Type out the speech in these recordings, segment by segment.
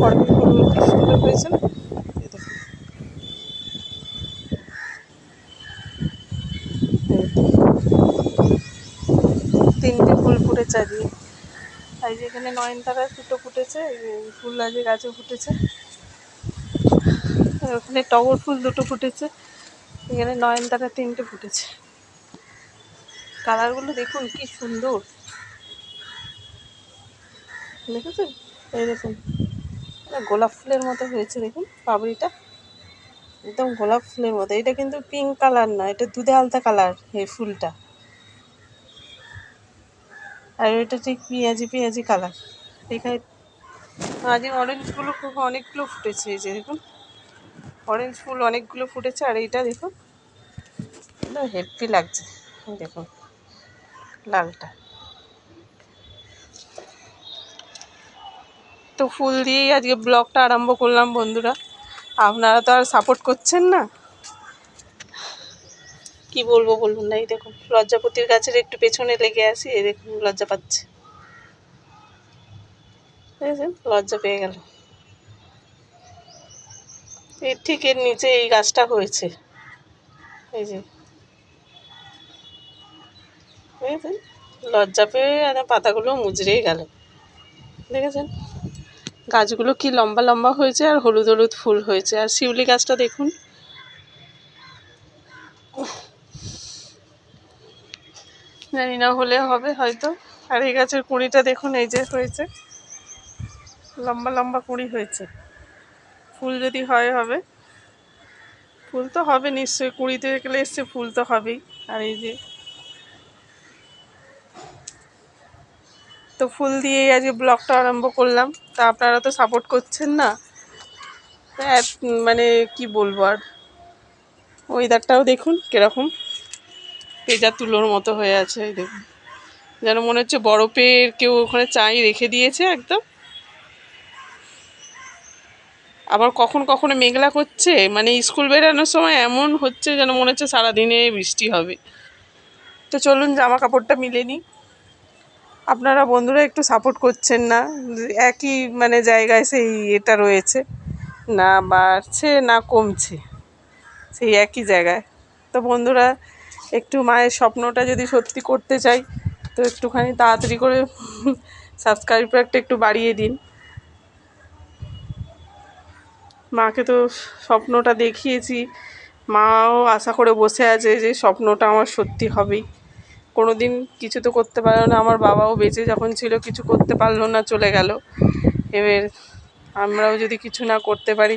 করবি ফুলগুলো কি সুন্দর হয়েছে। তিনটে ফুল ফুটেছে আর এই যে এখানে নয়নতারা দুটো ফুটেছে ফুল আজকে গাছে ফুটেছে। ওখানে টগর ফুল দুটো ফুটেছে। এখানে নয়নতারা তিনটে ফুটেছে। কালারগুলো দেখুন কি সুন্দর। দেখেছেন? এই দেখুন। গোলাপ ফুলের মতো হয়েছে, দেখুন পাবড়িটা। একদম গোলাপ ফুলের মতো। এটা কিন্তু পিঙ্ক কালার না, এটা দুধে আলতা কালার এই ফুলটা। আর এটা ঠিক পেঁয়াজি পেঁয়াজি কালার এখানে আজকে অরেঞ্জগুলো খুব অনেকগুলো ফুটেছে, এই যে দেখুন। অরেঞ্জ ফুল অনেকগুলো ফুটেছে, আর এইটা দেখুন। হেপি লাগছে, দেখুন। লালটা। তো ফুল দিয়েই আজকে ব্লগটা আরম্ভ করলাম বন্ধুরা। আপনারা তো আর সাপোর্ট করছেন না। কি বলব বলুন না, এই দেখুন, লজ্জাপতির গাছের একটু পেছনে লেগে আসি এই দেখুন লজ্জা পাচ্ছে। লজ্জা পেয়ে গেল। এর ঠিক এর নিচে এই গাছটা হয়েছে। এই যে। লজ্জা পেয়ে পাতাগুলো মুজড়েই গেল। দেখেছেন? গাছগুলো কি লম্বা লম্বা হয়েছে আর হলুদ হলুদ ফুল হয়েছে? আর শিউলি গাছটা দেখুন। জানি না হলে হবে হয়তো। আর এই গাছের কুঁড়িটা দেখুন, এই যে হয়েছে। লম্বা লম্বা কুঁড়ি হয়েছে। ফুল যদি হয় হবে। ফুল তো হবে নিশ্চয়ই, কুঁড়িতে গেলে এসছে, ফুল তো হবেই। আর এই যে তো ফুল দিয়েই আজকে ব্লগটা আরম্ভ করলাম। তা আপনারা তো সাপোর্ট করছেন না। মানে কি বলব আর? ওয়েদারটাও দেখুন কীরকম। পেজা তুলোর মতো হয়ে আছে, এই দেখুন। যেন মনে হচ্ছে বরফের কেউ ওখানে চাই রেখে দিয়েছে একদম। আবার কখন কখনো মেঘলা করছে মানে স্কুল বেরানোর সময় এমন হচ্ছে যেন মনে হচ্ছে সারাদিনে বৃষ্টি হবে। তো চলুন জামা কাপড়টা মিলে নিই। আপনারা বন্ধুরা একটু সাপোর্ট করছেন না, একই মানে জায়গায় সেই এটা রয়েছে, না বাড়ছে, না কমছে, সেই একই জায়গায়। তো বন্ধুরা, একটু মায়ের স্বপ্নটা যদি সত্যি করতে চাই, তো একটুখানি তাড়াতাড়ি করে সাবস্ক্রাইবারটা একটু বাড়িয়ে দিন। মাকে তো স্বপ্নটা দেখিয়েছি, মাও আশা করে বসে আছে যে স্বপ্নটা আমার সত্যি হবেই। কোনো দিন কিছু তো করতে পারল না। আমার বাবাও বেঁচে যখন ছিল, কিছু করতে পারল না, চলে গেল। এবার আমরাও যদি কিছু না করতে পারি,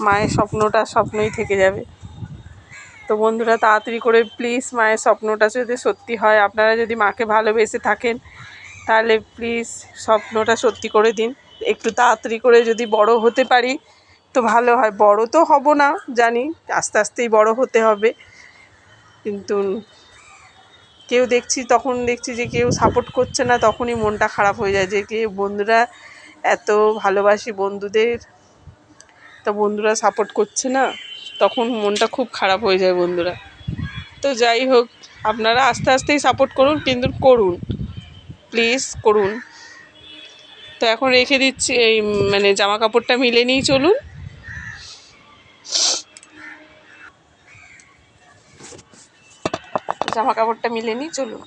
মায়ের স্বপ্নটা স্বপ্নই থেকে যাবে। তো বন্ধুরা, তাড়াতাড়ি করে প্লিজ মায়ের স্বপ্নটা যদি সত্যি হয়, আপনারা যদি মাকে ভালোবেসে থাকেন, তাহলে প্লিজ স্বপ্নটা সত্যি করে দিন। একটু তাড়াতাড়ি করে যদি বড় হতে পারি, তো ভালো হয়। বড় তো হব না, জানি। আস্তে আস্তেই বড় হতে হবে। কিন্তু কেউ দেখছি, তখন দেখছি যে কেউ সাপোর্ট করছে না, তখনই মনটা খারাপ হয়ে যায় যে, কে বন্ধুরা এত ভালোবাসি বন্ধুদের, তা বন্ধুরা সাপোর্ট করছে না? তখন মনটা খুব খারাপ হয়ে যায় বন্ধুরা। তো যাই হোক, আপনারা আস্তে আস্তেই সাপোর্ট করুন, কিন্তু করুন প্লিজ করুন। তো এখন রেখে দিচ্ছি, এই মানে জামা কাপড়টা মিলে নিয়েই চলুন। জামা কাপড়টা মিলে নিই চলুন।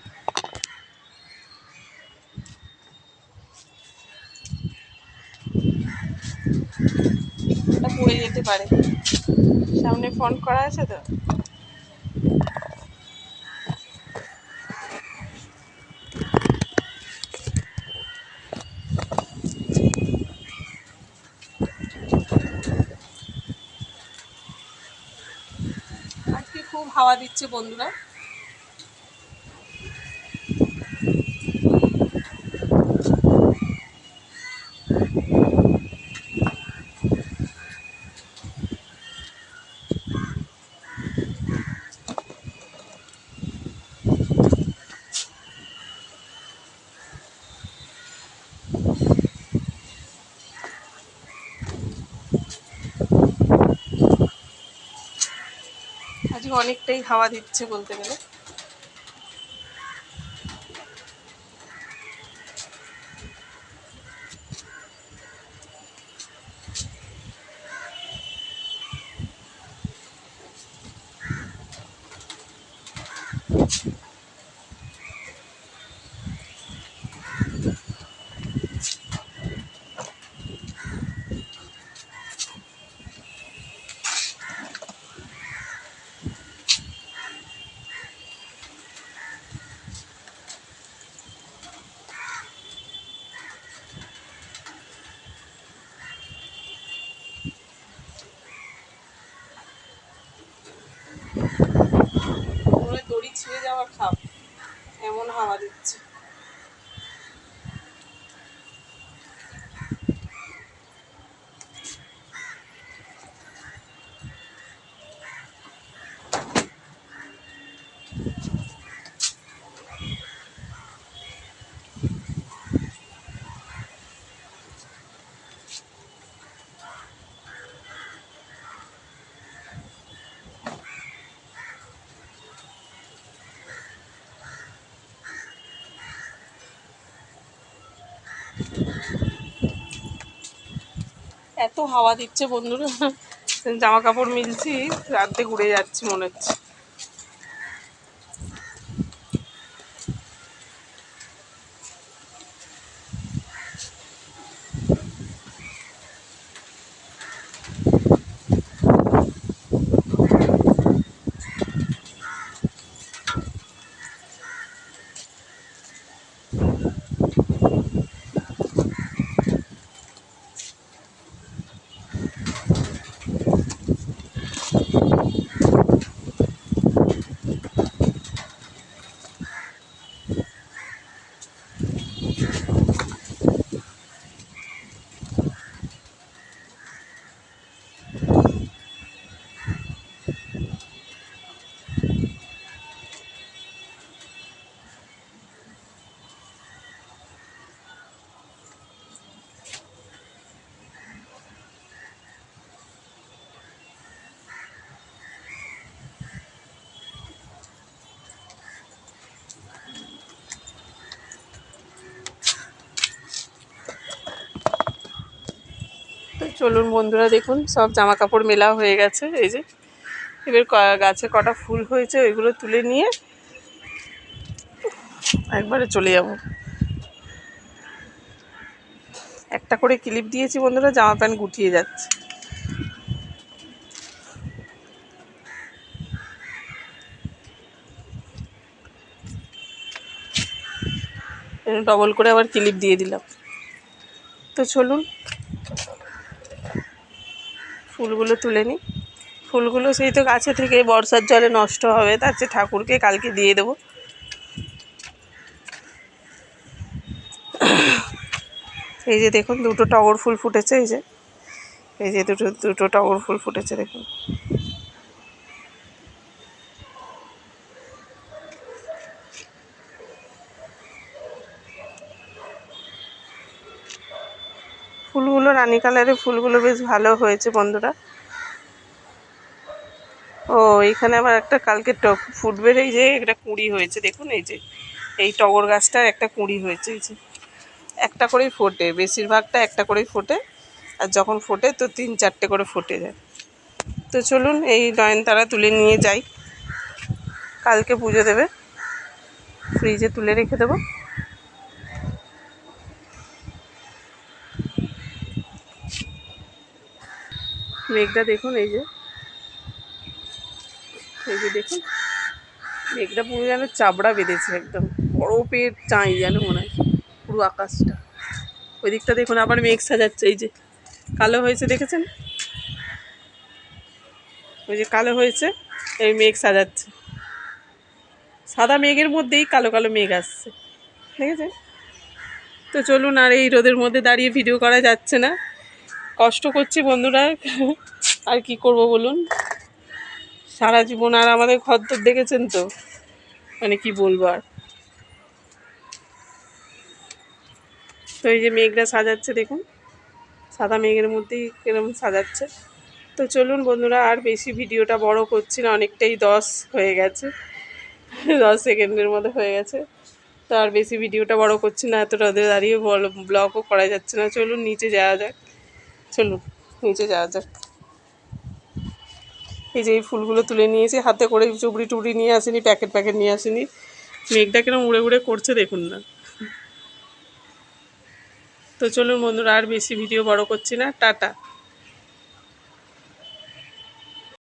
পড়ে যেতে পারে। সামনে ফোন করা আছে তো? আজকে খুব হাওয়া দিচ্ছে বন্ধুরা। আজকে অনেকটাই হাওয়া দিচ্ছে বলতে গেলে আবার খাও। এমন হাওয়া দিচ্ছে। এত হাওয়া দিচ্ছে বন্ধুরা। জামা কাপড় মিলছি রাতে ঘুরে যাচ্ছি মনে হচ্ছে। চলুন বন্ধুরা দেখুন, সব জামা কাপড় মেলা হয়ে গেছে, এই যে। এবার গাছে কটা ফুল হয়েছে, ওইগুলো তুলে নিয়ে একবারে চলে যাব। একটা করে ক্লিপ দিয়েছি বন্ধুরা, জামা প্যান্ট গুটিয়ে যাচ্ছে। ডবল করে আবার ক্লিপ দিয়ে দিলাম। তো চলুন ফুলগুলো তুলে নিই। ফুলগুলো সেই তো গাছে থেকে বর্ষার জলে নষ্ট হবে, তার চেয়ে ঠাকুরকে কালকে দিয়ে দেবো। এই যে দেখুন, দুটো টগর ফুল ফুটেছে, এই যে। এই যে দুটো দুটো টগর ফুল ফুটেছে, দেখুন ফুলগুলো রানী কালারের ফুলগুলো বেশ ভালো হয়েছে বন্ধুরা। ও, এখানে আবার একটা কালকে টক ফুটবে এই যে একটা কুঁড়ি হয়েছে, দেখুন এই যে, এই টগর গাছটার একটা কুঁড়ি হয়েছে, এই যে। একটা করেই ফোটে, বেশিরভাগটা একটা করেই ফোটে, আর যখন ফোটে তো তিন চারটে করে ফোটে যায়। তো চলুন এই নয়নতারা তুলে নিয়ে যাই। কালকে পুজো দেবে, ফ্রিজে তুলে রেখে দেবো। মেঘটা দেখুন, এই যে। এই যে দেখুন, মেঘটা পুরো যেন চাবড়া বেঁধেছে একদম। বরফের চাই যেন মনে হয়, পুরো আকাশটা। ওই দিকটা দেখুন, আবার মেঘ সাজাচ্ছে, এই যে। কালো হয়েছে, দেখেছেন? ওই যে কালো হয়েছে, এই মেঘ সাজাচ্ছে। সাদা মেঘের মধ্যেই কালো কালো মেঘ আসছে। দেখেছেন? তো চলুন আর এই রোদের মধ্যে দাঁড়িয়ে ভিডিও করা যাচ্ছে না। কষ্ট করছি বন্ধুরা। আর কি করব বলুন? সারা জীবন আর আমাদের তো দেখেছেন তো? মানে কি বলব আর? তো এই যে মেঘটা সাজাচ্ছে দেখুন। সাদা মেঘের মধ্যেই এরকম সাজাচ্ছে। তো চলুন বন্ধুরা, আর বেশি ভিডিওটা বড় করছি না, অনেকটাই দশ হয়ে গেছে। দশ সেকেন্ডের মধ্যে হয়ে গেছে। তো আর বেশি ভিডিওটা বড় করছি না এত রোদে দাঁড়িয়ে ব্লগও করা যাচ্ছে না। চলুন নিচে যাওয়া যাক। চলুন, নিচে যাওয়া যাক। এই যে এই ফুলগুলো তুলে নিয়েছি, হাতে করে চুবড়ি টুবড়ি নিয়ে আসিনি, প্যাকেট প্যাকেট নিয়ে আসিনি। মেঘটা কেন উড়ে উড়ে করছে দেখুন না। তো চলুন বন্ধুরা, আর বেশি ভিডিও বড় করছি না। টাটা।